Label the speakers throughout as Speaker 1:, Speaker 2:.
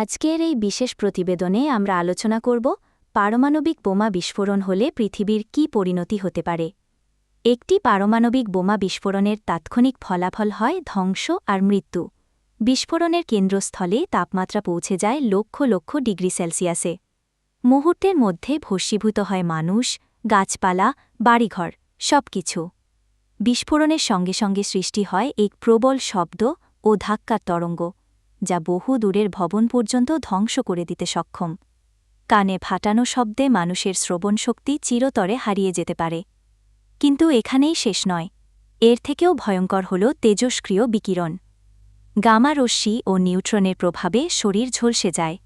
Speaker 1: আজকের এই বিশেষ প্রতিবেদনে আমরা আলোচনা করব পারমাণবিক বোমা বিস্ফোরণ হলে পৃথিবীর কী পরিণতি হতে পারে। একটি পারমাণবিক বোমা বিস্ফোরণের তাৎক্ষণিক ফলাফল হয় ধ্বংস আর মৃত্যু। বিস্ফোরণের কেন্দ্রস্থলে তাপমাত্রা পৌঁছে যায় লক্ষ লক্ষ ডিগ্রি সেলসিয়াসে। মুহূর্তের মধ্যে ভস্মীভূত হয় মানুষ, গাছপালা, বাড়িঘর সব কিছু বিস্ফোরণের সঙ্গে সঙ্গে সৃষ্টি হয় এক প্রবল শব্দ ও ধাক্কার তরঙ্গ। যা বহু দূরের ভবন পর্যন্ত ধ্বংস করে দিতে সক্ষম। কানে ফাটানো শব্দে মানুষের শ্রবণশক্তি চিরতরে হারিয়ে যেতে পারে। কিন্তু এখানেই শেষ নয়। এর থেকেও ভয়ঙ্কর হল তেজস্ক্রিয় বিকিরণ। গামা রশ্মি ও নিউট্রনের প্রভাবে শরীর ঝলসে যায়।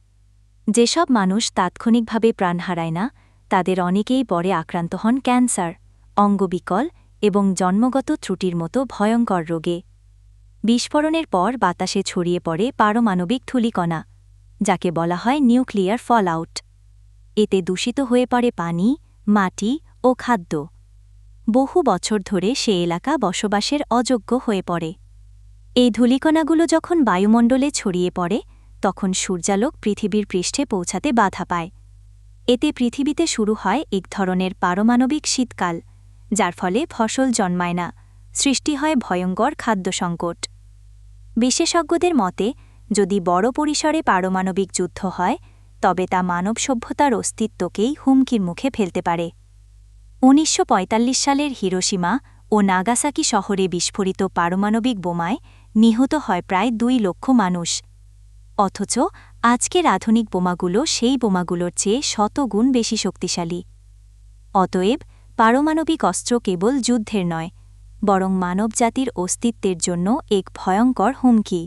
Speaker 1: যেসব মানুষ তাৎক্ষণিকভাবে প্রাণ হারায় না, তাদের অনেকেই পরে আক্রান্ত হন ক্যান্সার, অঙ্গবিকল এবং জন্মগত ত্রুটির মতো ভয়ঙ্কর রোগে। বিস্ফোরণের পর বাতাসে ছড়িয়ে পড়ে পারমাণবিক ধূলিকণা, যাকে বলা হয় নিউক্লিয়ার ফলআউট। এতে দূষিত হয়ে পড়ে পানি, মাটি ও খাদ্য। বহু বছর ধরে সে এলাকা বসবাসের অযোগ্য হয়ে পড়ে। এই ধূলিকণাগুলো যখন বায়ুমণ্ডলে ছড়িয়ে পড়ে, তখন সূর্যালোক পৃথিবীর পৃষ্ঠে পৌঁছাতে বাধা পায়। এতে পৃথিবীতে শুরু হয় এক ধরনের পারমাণবিক শীতকাল, যার ফলে ফসল জন্মায় না, সৃষ্টি হয় ভয়ঙ্কর খাদ্য সংকট। বিশেষজ্ঞদের মতে, যদি বড় পরিসরে পারমাণবিক যুদ্ধ হয়, তবে তা মানব সভ্যতার অস্তিত্বকেই হুমকির মুখে ফেলতে পারে। উনিশশো পঁয়তাল্লিশ সালের হিরোসীমা ও নাগাসাকি শহরে বিস্ফোরিত পারমাণবিক বোমায় নিহত হয় প্রায় দুই লক্ষ মানুষ। অথচ আজকের আধুনিক বোমাগুলো সেই বোমাগুলোর চেয়ে শতগুণ বেশি শক্তিশালী। অতএব পারমাণবিক অস্ত্র কেবল যুদ্ধের নয় বরং মানবজাতির অস্তিত্বের জন্য এক ভয়ঙ্কর হুমকি।